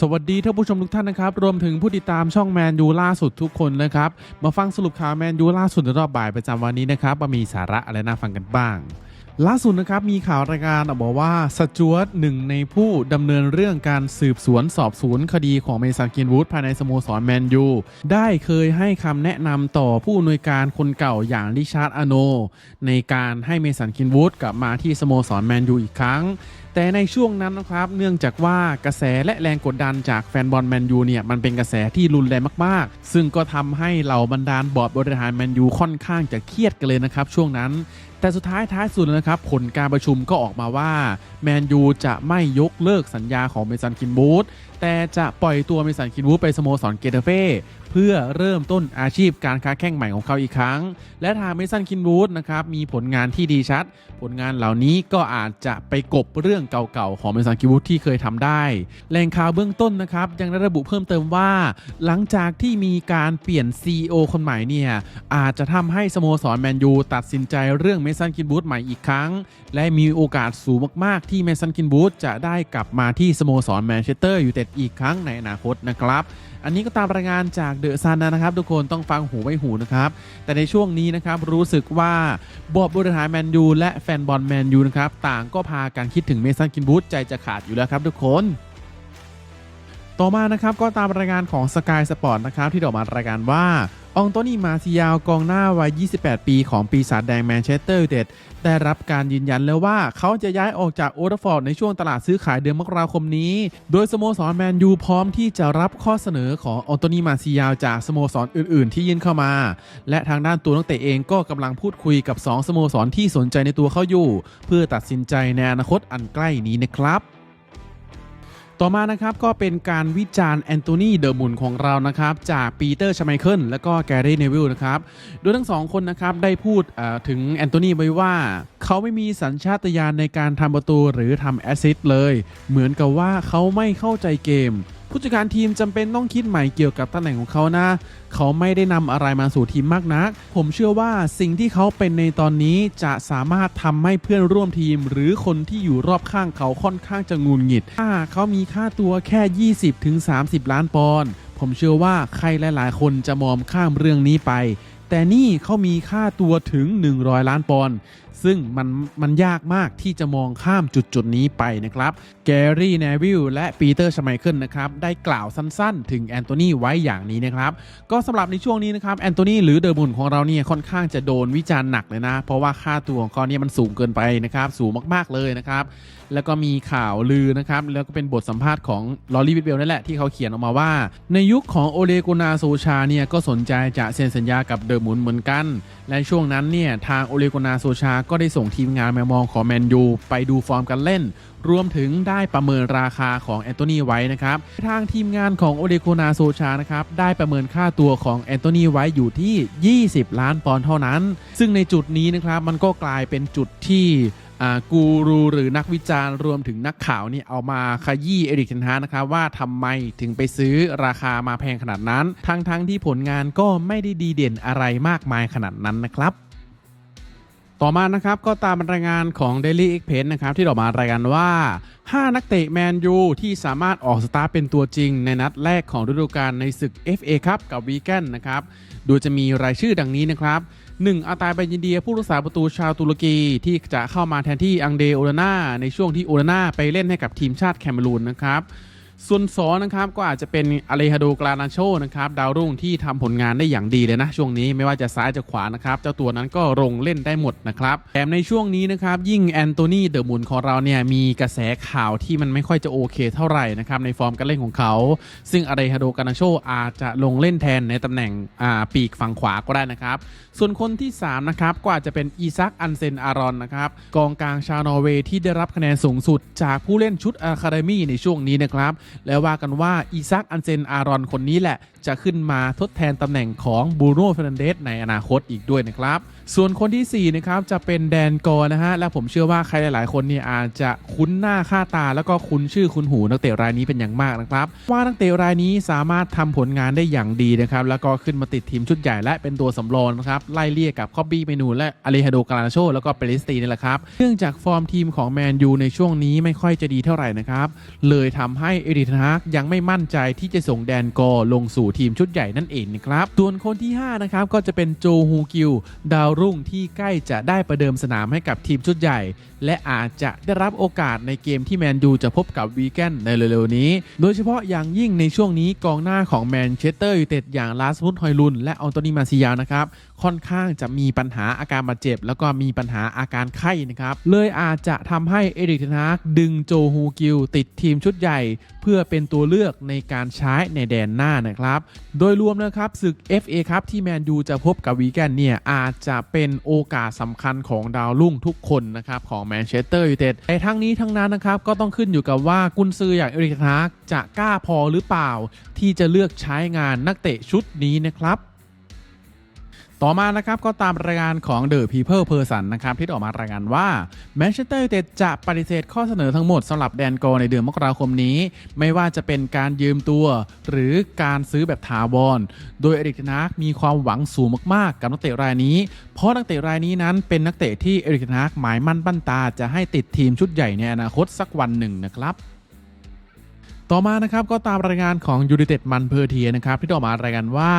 สวัสดีท่านผู้ชมทุกท่านนะครับ รวมถึงผู้ติดตามช่องแมนยูล่าสุดทุกคนนะครับ มาฟังสรุปข่าวแมนยูล่าสุดในรอบบ่ายประจำวันนี้นะครับว่ามีสาระอะไรน่าฟังกันบ้าง ล่าสุดนะครับมีข่าวรายงานออกว่าสจวตหนึ่งในผู้ดำเนินเรื่องการสืบสวนสอบสวนคดีของเมสันกินวูดภายในสโมสรแมนยูได้เคยให้คำแนะนำต่อผู้อำนวยการคนเก่าอย่างริชาร์ดอโน ในการให้เมสันกินวูดกลับมาที่สโมสรแมนยูอีกครั้ง แต่ในช่วงนั้นนะครับเนื่องจากว่ากระแสและแรงกดดันจากแฟนบอลแมนยูเนี่ยมันเป็นกระแสที่รุนแรงมากๆ ซึ่งก็ทำให้เหล่าบรรดาลบอร์ดบริหารแมนยูค่อนข้างจะเครียดกันเลยนะครับช่วงนั้น แต่สุดท้ายท้ายสุดนะครับ ผลการประชุมก็ออกมาว่า แมนยูจะไม่ยกเลิกสัญญาของเมสันคินบูธแต่จะปล่อยตัวเมสันคินบูธไปสโมสรเกเตเฟ่เพื่อเริ่มต้นอาชีพการค้าแข่งใหม่ของเขาอีกครั้ง และทางเมสันคินบูธนะครับมีผลงานที่ดีชัด ผลงานเหล่านี้ก็อาจจะไปกบเรื่องเก่าๆของเมสันคินบูธที่เคยทำได้ แหล่งข่าวเบื้องต้นนะครับยังได้ระบุเพิ่มเติมว่า หลังจากที่มีการเปลี่ยน CEO คนใหม่เนี่ยอาจจะทำให้สโมสรแมนยูตัดสินใจเรื่องเมสันคินบูธใหม่อีกครั้ง และมีโอกาสสูงมาก ๆ ที่เมสันคินบูธจะได้กลับมาที่สโมสรแมนเชสเตอร์ยูไนเต็ดอีกครั้งในอนาคตนะครับอันนี้ก็ตามรายงานจากเดอะซันนะครับ ทุกคนต้องฟังหูไว้หูนะครับ แต่ในช่วงนี้นะครับรู้สึกว่าบอร์ดบริหารแมนยูและแฟนบอลแมนยูนะครับ ต่างก็พากันคิดถึงเมสันกินบูธใจจะขาดอยู่แล้วครับทุกคนต่อมานะครับก็ตามรายงานของ Sky Sport นะครับที่ออกมารายงานว่า องโตนี่มาซิยาวกองหน้าวัย 28 ปีของปีศาจแดงแมนเชสเตอร์ยูไนเต็ดได้รับการยืนยันแล้วว่าเขาจะย้ายออกจากโอเทฟอร์ดในช่วงตลาดซื้อขายเดือนมกราคมนี้ โดยสโมสรแมนยูพร้อมที่จะรับข้อเสนอขององโตนี่มาซิยาวจากสโมสรอื่น ๆ ที่ยื่นเข้ามา และทางด้านตัวนักเตะเองก็กำลังพูดคุยกับ 2 สโมสรที่สนใจในตัวเขาอยู่ เพื่อตัดสินใจในอนาคตอันใกล้นี้นะครับ ต่อมานะครับก็เป็นการวิจารณ์แอนโทนีเดอร์มุนของเรานะครับจากปีเตอร์ชไมเคิลและก็แกรี่เนวิลนะครับโดยทั้งสองคนนะครับได้พูดถึงแอนโทนีไว้ว่า เขาไม่มีสัญชาตญาณในการทำประตูหรือทำแอสซิสต์เลย เหมือนกับว่าเขาไม่เข้าใจเกม ผู้จัดการทีมจำเป็นต้องคิดใหม่เกี่ยวกับตำแหน่งของเขานะ เขาไม่ได้นำอะไรมาสู่ทีมมากนัก ผมเชื่อว่าสิ่งที่เขาเป็นในตอนนี้จะสามารถทำให้เพื่อนร่วมทีม หรือคนที่อยู่รอบข้างเขาค่อนข้างจะงุนหงิดถ้าเขามีค่าตัวแค่ 20-30 ล้านปอนด์ผมเชื่อว่าใครหลาย ๆ คนจะมองข้ามเรื่องนี้ไปแต่นี่เขามีค่าตัวถึง 100 ล้านปอนด์ซึ่งมันมันยากมากที่จะมองข้ามจุดจุดนี้ไปนะครับ แกรี่เนวิลและปีเตอร์ชไมเคิลนะครับ ได้กล่าวสั้นๆ ถึงแอนโทนีไว้อย่างนี้นะครับ ก็สำหรับในช่วงนี้นะครับแอนโทนีหรือเดอร์บุนของเราเนี่ยค่อนข้างจะโดนวิจารณ์หนักเลยนะ เพราะว่าค่าตัวของเขาเนี่ยมันสูงเกินไปนะครับ สูงมากๆเลยนะครับ แล้วก็มีข่าวลือนะครับ แล้วก็เป็นบทสัมภาษณ์ของลอรี่วิทเบลนั่นแหละที่เขาเขียนออกมาว่า ในยุคของโอเลโกนาโซชาเนี่ยก็สนใจจะเซ็นสัญญากับเดอร์มุนเหมือนกัน และช่วงนั้นเนี่ยทางโอเลโกนาโซชาก็ได้ส่งทีมงานมามองของแมนยูไปดูฟอร์มการเล่น รวมถึงได้ประเมินราคาของแอนโทนีไว้นะครับ ทางทีมงานของโอเลโกนาโซชานะครับ ได้ประเมินค่าตัวของแอนโทนีไว้อยู่ที่ 20 ล้านปอนด์เท่านั้น ซึ่งในจุดนี้นะครับมันก็กลายเป็นจุดที่กูรูหรือนักวิจารณ์รวมถึงนักข่าวเนี่ยเอามาขยี้เอริกเทนฮานะครับว่าทำไมถึงไปซื้อราคามาแพงขนาดนั้น ทั้งทั้งที่ผลงานก็ไม่ได้ดีเด่นอะไรมากมายขนาดนั้นนะครับ ต่อมานะครับก็ตามรายงานของ Daily Express นะครับที่ออกมารายงานว่า 5 นักเตะแมนยูที่สามารถออกสตาร์เป็นตัวจริง ในนัดแรกของฤดูกาลในศึก FA ครับกับวีแกนนะครับโดยจะมีรายชื่อดังนี้นะครับ 1. อาตายบายินเดียผู้รักษาประตูชาวตุรกีที่จะเข้ามาแทนที่อังเดโอลาน่าในช่วงที่โอลาน่าไปเล่นให้กับทีมชาติแคเมรูนนะครับ ส่วนสองนะครับก็อาจจะเป็นอเลฮาโดกรานาโชนะครับดาวรุ่งที่ทำผลงานได้อย่างดีเลยนะ ช่วงนี้ไม่ว่าจะซ้ายจะขวานะครับ เจ้าตัวนั้นก็ลงเล่นได้หมดนะครับแถมในช่วงนี้นะครับ ยิ่งแอนโทนีเดอะมุนของเราเนี่ยมีกระแสข่าวที่มันไม่ค่อยจะโอเคเท่าไหร่นะครับในฟอร์มการเล่นของเขา ซึ่งอเลฮาโดกรานาโชอาจจะลงเล่นแทนในตำแหน่งปีกฝั่งขวาก็ได้นะครับ ส่วนคนที่3นะครับก็อาจจะเป็นอีซักอันเซนอารอนนะครับกองกลางชาวนอร์เวย์ที่ได้รับคะแนนสูงสุด จากผู้เล่นชุดอะคาเดมี่ในช่วงนี้นะครับแล้วว่ากันว่าอีซักอันเซนอารอนคนนี้แหละ จะขึ้นมาทดแทนตำแหน่งของบูโน่เฟรนเดสในอนาคตอีกด้วยนะครับ ส่วนคนทีสี่ 4 นะครับ จะเป็นแดนกอนะฮะ และผมเชื่อว่าใครหลาย ๆ คนเนี่ยอาจจะคุ้นหน้าค่าตา แล้วก็คุ้นชื่อคุ้นหูนักเตะรายนี้เป็นอย่างมากนะครับ ว่านักเตะรายนี้สามารถทำผลงานได้อย่างดีนะครับ แล้วก็ขึ้นมาติดทีมชุดใหญ่และเป็นตัวสำรองนะครับ ไล่เลี่ยกับคอบบี้เมนูและอเลฮาโดกาลาโชแล้วก็เปริสตีนี่แหละครับ เนื่องจากฟอร์มทีมของแมนยูในช่วงนี้ไม่ค่อยจะดีเท่าไหร่นะครับ เลยทำให้เอริทนฮากยังไม่มั่นใจที่จะส่งแดนกอลงสู่ทีมชุดใหญ่นั่นเองนะครับส่วนคนที่ห้านะครับก็จะเป็นโจฮูกิลดาวรุ่งที่ใกล้จะได้ประเดิมสนามให้กับทีมชุดใหญ่ และอาจจะได้รับโอกาสในเกมที่แมนยูจะพบกับวีแกนในเร็วๆนี้ โดยเฉพาะอย่างยิ่งในช่วงนี้กองหน้าของแมนเชสเตอร์ยูไนเต็ดอย่างลาสมุตฮอยลุนและอัลโตนีมาซิยานะครับค่อนข้างจะมีปัญหาอาการบาดเจ็บ แล้วก็มีปัญหาอาการไข้นะครับเลยอาจจะทำให้เอริกเทนฮากดึงโจฮูกิลติดทีมชุดใหญ่ เพื่อเป็นตัวเลือกในการใช้ในแดนหน้านะครับ โดยรวมนะครับศึก FA ครับที่แมนยูจะพบกับวีแกนเนี่ยอาจจะเป็นโอกาสสำคัญของดาวรุ่งทุกคนนะครับของแมนเชสเตอร์ยูไนเต็ดแต่ทั้งนี้ทั้งนั้นนะครับก็ต้องขึ้นอยู่กับว่ากุนซืออย่างเอริกทนฮากจะกล้าพอหรือเปล่า ที่จะเลือกใช้งานนักเตะชุดนี้นะครับ ต่อมานะครับก็ตามรายงานของ The People Person นะครับที่ออกมารายงานว่าแมนเชสเตอร์ยูไนเต็ดจะปฏิเสธข้อเสนอทั้งหมดสำหรับแดนโกในเดือนมกราคมนี้ ไม่ว่าจะเป็นการยืมตัว หรือการซื้อแบบถาวรโดยเอริกเทนฮากมีความหวังสูงมากๆ กับนักเตะรายนี้ เพราะนักเตะรายนี้นั้นเป็นนักเตะที่เอริกเทนฮากหมายมั่นปั้นตาจะให้ติดทีมชุดใหญ่ในอนาคตสักวันหนึ่งนะครับ ต่อมานะครับก็ตามรายงานของยู i นเต็ดมันเพอร์เทียนะครับที่ออกมารายงานว่า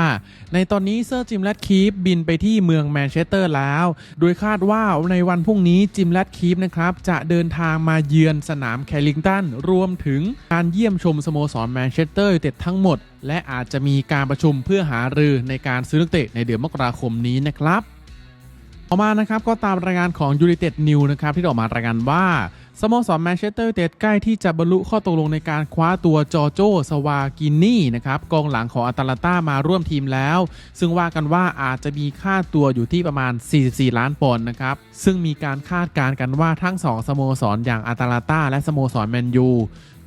ในตอนนี้เซอร์จิมแรดคีฟบินไปที่เมืองแมนเชสเตอร์แล้ว โดยคาดว่าในวันพรุ่งนี้จิมแรดคีฟนะครับจะเดินทางมาเยือนสนามแคลิงตัน รวมถึงการเยี่ยมชมสโมสรแมนเชสเตอร์ยูไนเต็ดทั้งหมด และอาจจะมีการประชุมเพื่อหารือในการซื้อนักเตะในเดือนมกราคมนี้นะครับต่อมานะครับก็ตามรายงานของ United New นะครับที่ออกมารายงานว่า สโมสรแมนเชสเตอร์ยูไนเต็ดใกล้ที่จะบรรลุข้อตกลงในการคว้าตัวจอโจสวากินี่นะครับกองหลังของอัตแลนตามาร่วมทีมแล้ว ซึ่งว่ากันว่าอาจจะมีค่าตัวอยู่ที่ประมาณ 44 ล้านปอนด์นะครับ ซึ่งมีการคาดการณ์กันว่าทั้ง2สโมสรอย่างอัตแลนตาและสโมสรแมนยู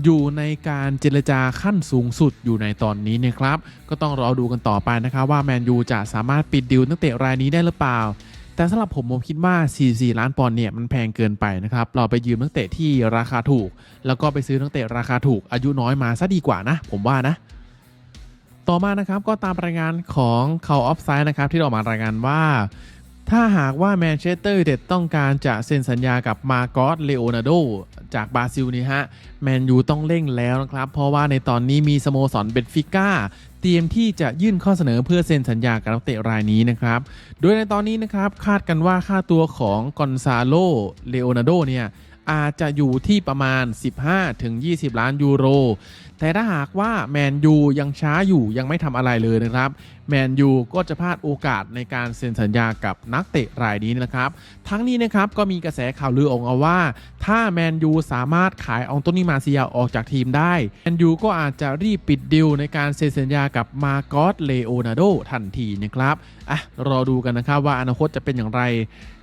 อยู่ในการเจรจาขั้นสูงสุดอยู่ในตอนนี้นะครับ ก็ต้องรอดูกันต่อไปนะครับว่าแมนยูจะสามารถปิดดิวนักเตะรายนี้ได้หรือเปล่า แต่สำหรับผมผมคิดว่า 44 ล้านปอนด์เนี่ยมันแพงเกินไปนะครับ เราไปยืมนักเตะที่ราคาถูก แล้วก็ไปซื้อนักเตะราคาถูกอายุน้อยมาซะดีกว่านะ ผมว่านะ ต่อมานะครับก็ตามรายงานของเขาออฟไซด์นะครับที่ออกมารายงานว่าถ้าหากว่าแมนเชสเตอร์ยูไนเต็ดต้องการจะเซ็นสัญญากับมาโกสเลโอนาร์โด จากบราซิลนี่ฮะแมนยูต้องเร่งแล้วนะครับ เพราะว่าในตอนนี้มีสโมสรเบนฟิก้าเตรียมที่จะยื่นข้อเสนอเพื่อเซ็นสัญญากับนักเตะรายนี้นะครับ โดยในตอนนี้นะครับคาดกันว่าค่าตัวของกอนซาโลเลโอนาโดเนี่ย อาจจะอยู่ที่ประมาณ 15-20 ล้านยูโร แต่ถ้าหากว่าแมนยูยังช้าอยู่ยังไม่ทำอะไรเลยนะครับ แมนยูก็จะพลาดโอกาสในการเซ็นสัญญากับนักเตะรายนี้นะครับ ทั้งนี้นะครับก็มีกระแสข่าวลือออกมาว่า ถ้าแมนยูสามารถขายองโตนีมาเซียออกจากทีมได้ แมนยูก็อาจจะรีบปิดดิวในการเซ็นสัญญากับมาโกสเลโอนาโดทันทีนะครับอะรอดูกันนะครับว่าอนาคตจะเป็นอย่างไร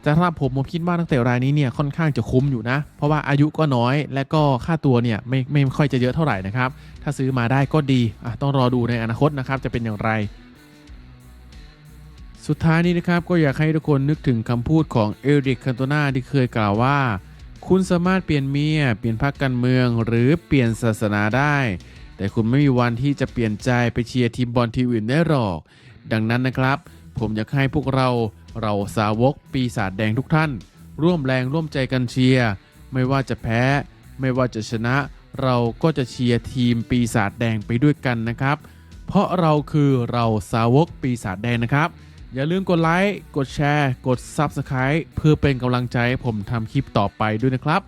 แต่สำหรับผมผมคิดว่านักเตะรายนี้เนี่ยค่อนข้างจะคุ้มอยู่นะ เพราะว่าอายุก็น้อยและก็ค่าตัวเนี่ยไม่ไม่ค่อยจะเยอะเท่าไหร่นะครับ ถ้าซื้อมาได้ก็ดีอะต้องรอดูในอนาคตนะครับจะเป็นอย่างไร สุดท้ายนี้นะครับก็อยากให้ทุกคนนึกถึงคำพูดของเอริกคันโตนาที่เคยกล่าวว่า คุณสามารถเปลี่ยนเมีย เปลี่ยนพรรคการเมือง หรือเปลี่ยนศาสนาได้ แต่คุณไม่มีวันที่จะเปลี่ยนใจไปเชียร์ทีมบอลทีมอื่นได้หรอก ดังนั้นนะครับ ผมอยากให้พวกเราเราสาวกปีศาจแดงทุกท่าน ร่วมแรงร่วมใจกันเชียร์ไม่ว่าจะแพ้ ไม่ว่าจะชนะ เราก็จะเชียร์ทีมปีศาจแดงไปด้วยกันนะครับ เพราะเราคือเราสาวกปีศาจแดงนะครับ อย่าลืมกดไลค์กดแชร์ กด Subscribe เพื่อเป็นกำลังใจให้ผมทำคลิปต่อไปด้วยนะครับ